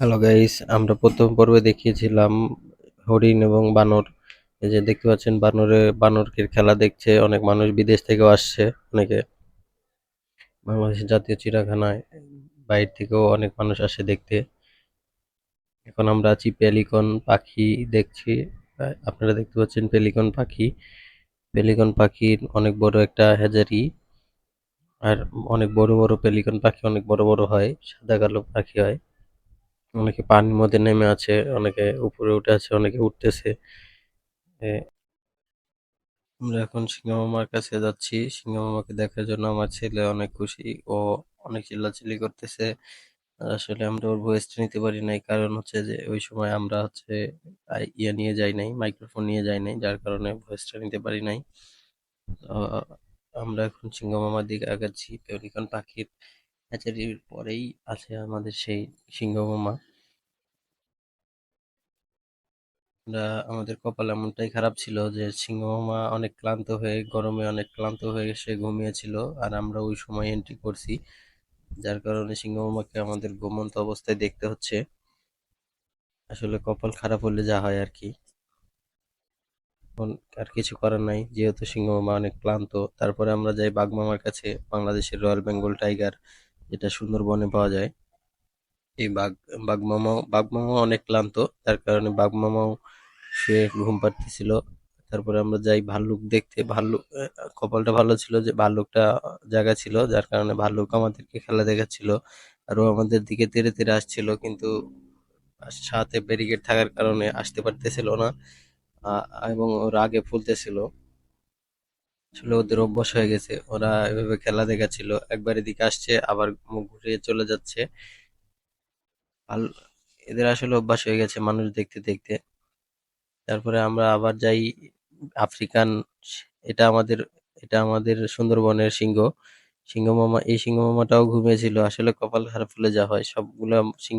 Hello guys আমরা প্রথম পর্বে দেখিয়েছিলাম হরিণ এবং বানর। এই যে দেখতে পাচ্ছেন, বানরে, বানরকে খেলা দেখছে। অনেক মানুষ বিদেশ থেকেও আসছে, অনেকে বাংলাদেশ জাতীয় চিড়িয়াখানায়, বাইরে থেকেও অনেক মানুষ আসে দেখতে। এখন আমরা আছি পেলিকন পাখি দেখছি। আপনারা দেখতে পাচ্ছেন পেলিকন পাখি। পেলিকন পাখির অনেক বড় একটা হ্যাজারি আর অনেক বড় বড় পেলিকন পাখি অনেক বড় বড় হয়, সাদা কালো পাখি হয়। অনেকে পানির মধ্যে নেমে আছে, অনেকে উপরে উঠে আছে, অনেকে উঠতেছে। আমরা এখন সিংহ মামার কাছে যাচ্ছি। সিংহ মামাকে দেখার জন্য আমার ছেলে অনেক খুশি। ও অনেক চিল্লাচিল্লি করতেছে। আসলে আমরা ওর ভয়েসটা নিতে পারি নাই। কারণ হচ্ছে যে, ওই সময় আমরা হচ্ছে ইয়ে নিয়ে যাই নাই মাইক্রোফোন নিয়ে যাই নাই, যার কারণে ভয়েসটা নিতে পারি নাই। আমরা এখন সিংহ মামার দিকে আগাচ্ছি। পেলিকন পাখির হ্যাচারির পরেই আছে আমাদের সেই সিংহ আমরা, আমাদের কপাল এমনটাই খারাপ ছিল যে সিংহ মামা অনেক ক্লান্ত হয়ে, গরমে অনেক ক্লান্ত হয়ে সে ঘুমিয়েছিল আর আমরা ওই সময় এন্ট্রি করছি, যার কারণে সিংহ মামাকে আমাদের ঘুমন্ত অবস্থায় দেখতে হচ্ছে। আসলে কপাল খারাপ হলে যা হয় আর কি। আর কিছু করার নাই, যেহেতু সিংহ অনেক ক্লান্ত, তারপরে আমরা যাই বাঘ মামার কাছে, বাংলাদেশের রয়্যাল বেঙ্গল টাইগার। যেটা সুন্দরবনে পাওয়া যায়। এই বাঘ মামাও অনেক ক্লান্ত। তার কারণে বাঘ মামাও শুয়ে ঘুম পাড়তেছিল। তারপরে আমরা যাই ভাল্লুক দেখতে। ভাল্লুক কপালটা ভালো ছিল যে ভাল্লুকটা জায়গা ছিল, যার কারণে ভাল্লুক আমাদেরকে খেলা দেখাচ্ছিল। আর ও আমাদের দিকে তেড়ে তেড়ে আসছিল, কিন্তু সাথে ব্যারিকেড থাকার কারণে আসতে পারতেছিল না। এবং ওর আগে ফুলতেছিল। আসলে ওদের অভ্যাস হয়ে গেছে। ওরা এভাবে খেলা দেখাচ্ছিল। একবার এদিকে আসছে, আবার মুখ ঘুরিয়ে চলে যাচ্ছে। এদের আসলে অভ্যাস হয়ে গেছে মানুষ দেখতে দেখতে। তারপরে আমরা আবার যাই আফ্রিকান, এটা আমাদের এটা আমাদের সুন্দরবনের সিংহ। সিংহ মামা, এই সিংহ মামাটাও ঘুমিয়েছিল। আসলে কপাল খারাপ হলে যা হয়, সবগুলা সিংহ